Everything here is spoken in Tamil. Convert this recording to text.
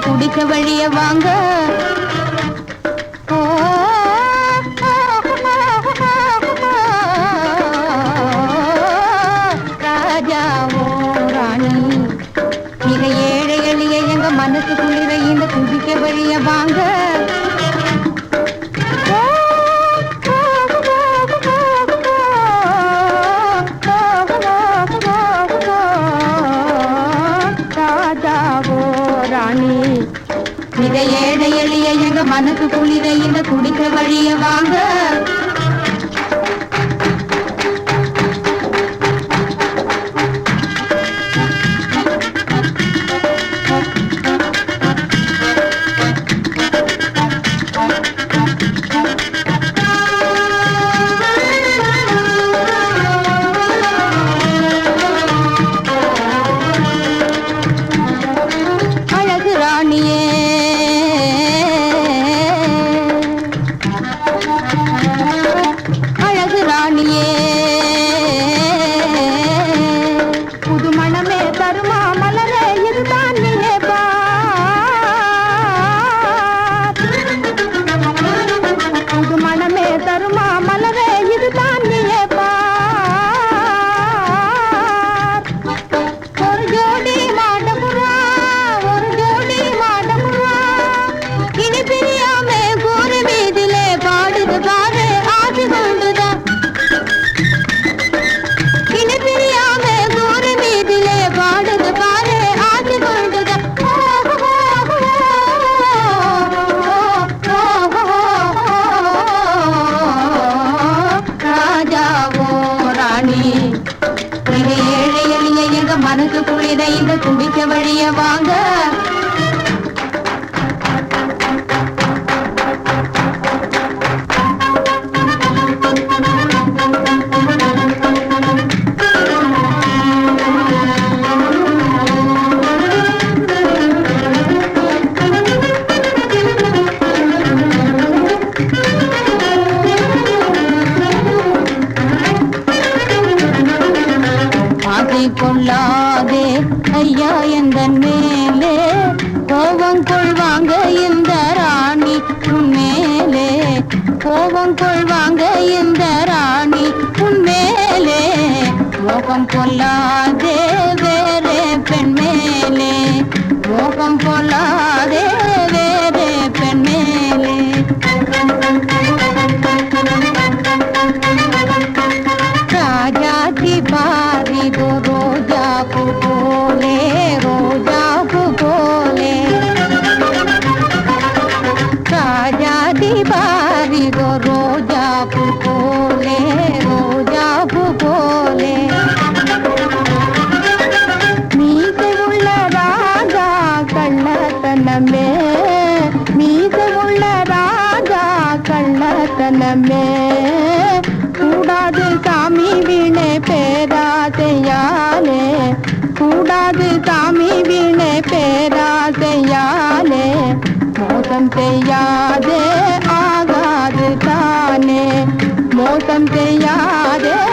குடிக்க வழிய வாங்க. ராஜாவோ ராணி மிக ஏழை எளிய எங்க மனசு குளிர இந்த குடிக்க வழிய வாங்க. இதை ஏழை எளிய எங்க மனசு குளிர இந்த குடிக்க வழிய வாங்க. மணமே ஆசை கொள்ளாதே ஐயா எந்த மேலே? கோபம் கொள்வாங்க இந்த ராணி உன்மேலே கோபம் கொள்வாங்க இந்த ராணி உன் கோபம் மோகம் கொள்ளாதே கள்ளத்தனமே கூடாது சாமி வீணே பேராசையாலே. கூடாது சாமி வீணே பேராசையாலே. மோசம் செய்யாதே ஆகாது தானே. மோசம் செய்யாதே